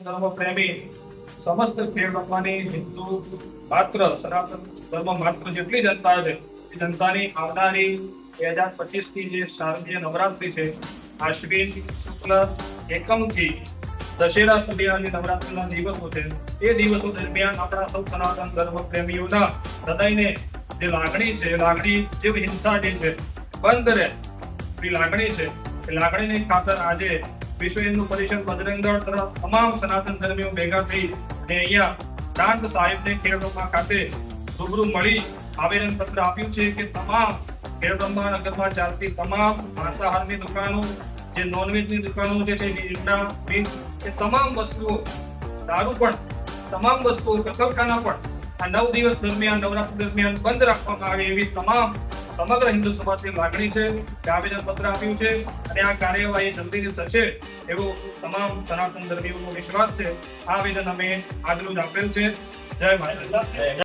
ધર્મ પ્રેમી, સમસ્ત ખેડૂતોની હિન્દુ માત્ર સનાતન ધર્મ માત્ર જેટલી જનતા છે, એ જનતાની આવનારી બે હજાર પચીસની જે શારદીય નવરાત્રી છે, આશ્વિન શુક્લ એકમથી દશેરા સુધી જે નવરાત્રિના દિવસો છે, એ દિવસો દરમિયાન આપણા સૌ સનાતન ધર્મ પ્રેમીઓના હૃદયને જે લાગણી છે લાગણી જે હિંસા જે છે, બંધ રહે એ લાગણી છે. એ લાગણીની ખાતર આજે વિશ્વ હિન્દુ પરિષદ બજરંગ તરફ તમામ સનાતન ધર્મીઓ ભેગા થઈ અને અહીંયા દાંત સાહેબને ખેડબ્રહ્મા ખાતે રૂબરૂ મળી આવેદન પત્ર આપ્યું છે કે તમામ ખેડબ્રહ્મા નગરમાં ચાલતી તમામ માંસાહારની દુકાનો, જે નોનવેજની દુકાનો જે છે ઈંડા મીટ એ તમામ વસ્તુઓ, દારૂ પણ, તમામ વસ્તુઓ કસરખાના પણ આ નવ દિવસ દરમિયાન, નવરાત્રી દરમિયાન બંધ રાખવામાં આવે એવી તમામ સમગ્ર હિન્દુ સમાજની માગણી છે કે આવેદન પત્ર આપ્યું છે અને આ કાર્યવાહી જલ્દીથી થશે એવો તમામ સનાતન ધર્મીઓનો વિશ્વાસ છે. આ આવેદન અમે આગળ આપેલ છે. જય માતા